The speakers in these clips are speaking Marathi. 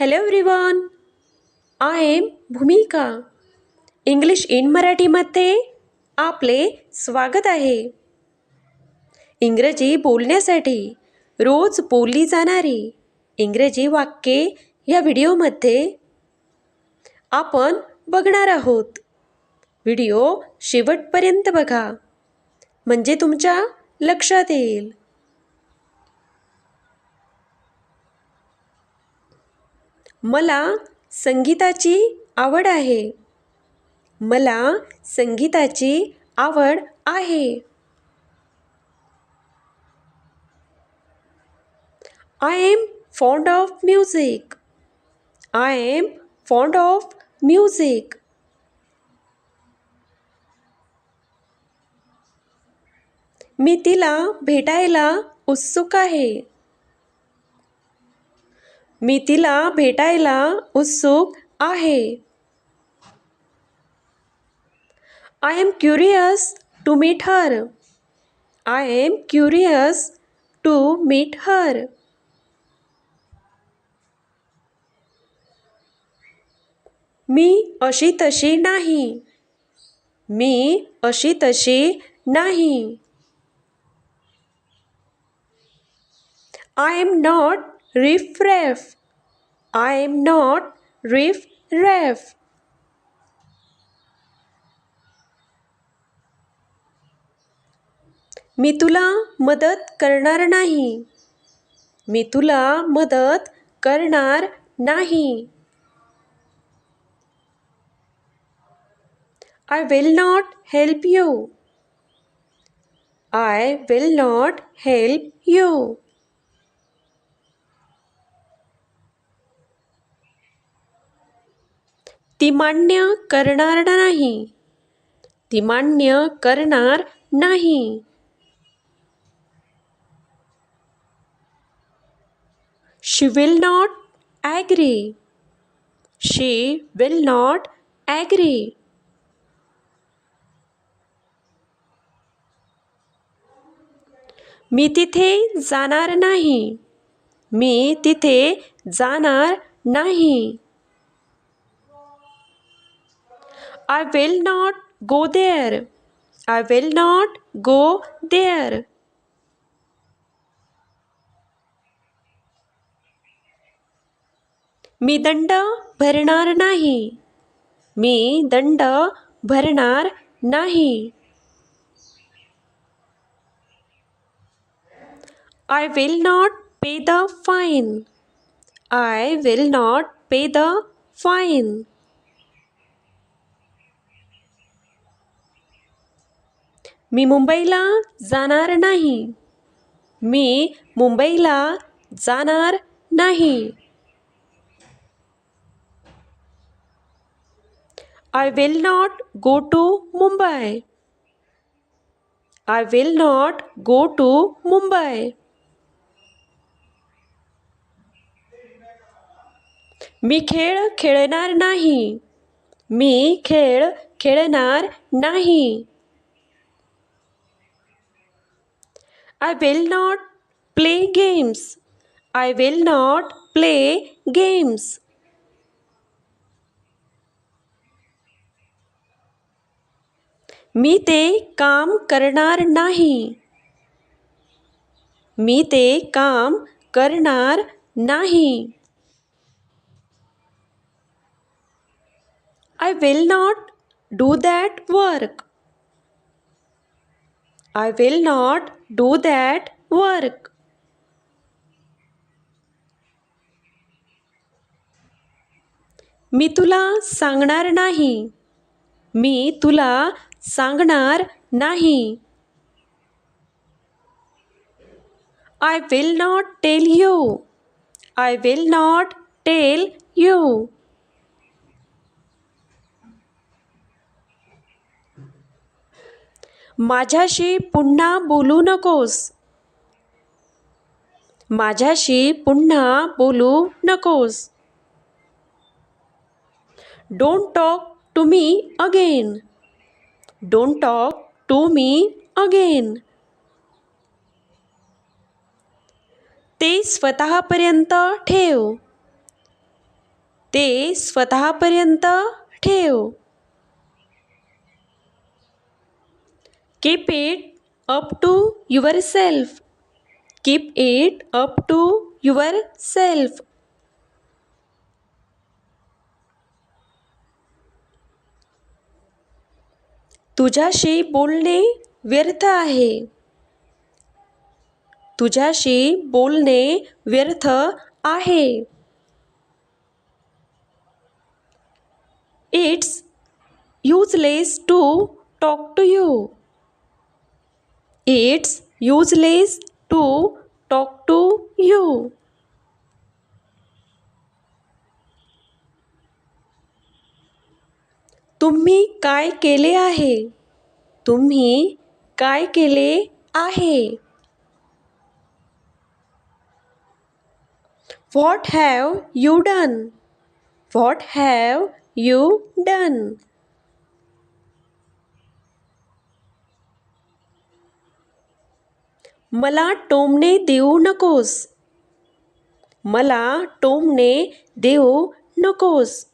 Hello everyone I am Bhumika English in मराठीमध्ये आपले स्वागत आहे. इंग्रजी बोलण्यासाठी रोज बोलली जाणारी इंग्रजी वाक्ये या व्हिडिओमध्ये आपण बघणार आहोत. व्हिडिओ शेवटपर्यंत बघा. म्हणजे तुमच्या लक्षात येईल. मला संगीताची आवड आहे. मला संगीताची आवड आहे. I am fond of music I am fond of music मी तिला भेटायला उत्सुक आहे. मी तिला भेटायला उत्सुक आहे. I am curious to meet her I am curious to meet her मी अशी तशी नाही. मी अशी तशी नाही. I am not riff raff I am not riff raff मी तुला मदत करणार नाही. मी तुला मदत करणार नाही. I will not help you I will not help you ती मान्य करणार नाही. ती मान्य करणार नाही. She will not agree she will not agree मी तिथे जाणार नाही. मी तिथे जाणार नाही. I will not go there I will not go there मी दंड भरणार नाही. मी दंड भरणार नाही. I will not pay the fine I will not pay the fine मी मुंबईला जाणार नाही. मी मुंबईला जाणार नाही. I will not go to Mumbai I will not go to Mumbai मी खेळ खेळणार नाही. मी खेळ खेळणार नाही. I will not play games I will not play games मी ते काम करणार नाही मी ते काम करणार नाही I will not do that work I will not do that work मी तुला सांगणार नाही. मी तुला सांगणार नाही. I will not tell you I will not tell you माझ्याशी पुन्हा बोलू नकोस. माझ्याशी पुन्हा बोलू नकोस. Don't talk to me again don't talk to me again ते स्वतःपर्यंत ठेव. ते स्वतःपर्यंत ठेव. Keep it up to yourself keep it up to yourself तुझ्याशी बोलणे व्यर्थ आहे. तुझ्याशी बोलणे व्यर्थ आहे. It's useless to talk to you it's useless to talk to you तुम्ही काय केले आहे? तुम्ही काय केले आहे? What have you done what have you done मला टोमणे देऊ नकोस. मला टोमणे देऊ नकोस.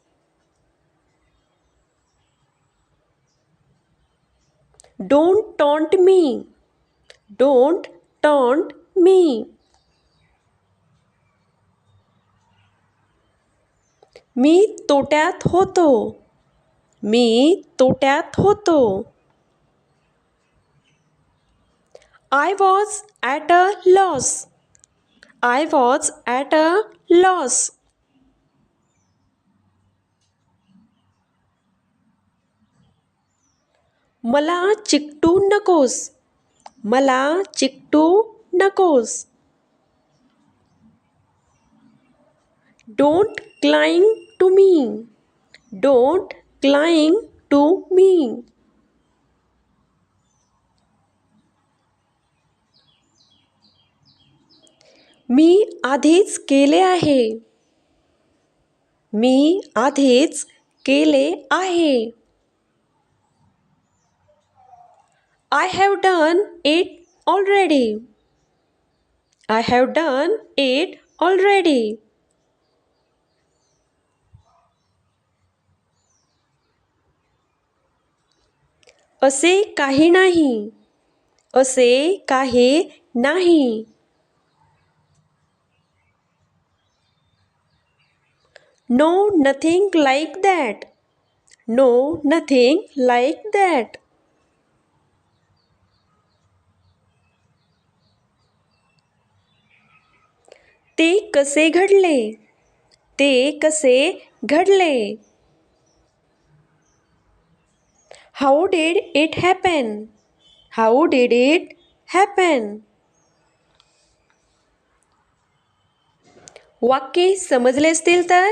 Don't taunt me don't taunt me मी तोट्यात होतो. मी तोट्यात होतो. I was at a loss I was at a loss मला चिकटू नकोस. मला चिकटू नकोस. Don't cling to me don't cling to me मी आधीच केले आहे. मी आधीच केले आहे. I have done it already I have done it already असे काही नाही. असे काही नाही. No nothing like that no nothing like that ते कसे घडले? ते कसे घडले? How did it happen how did it happen वाक्य समजले असतील तर?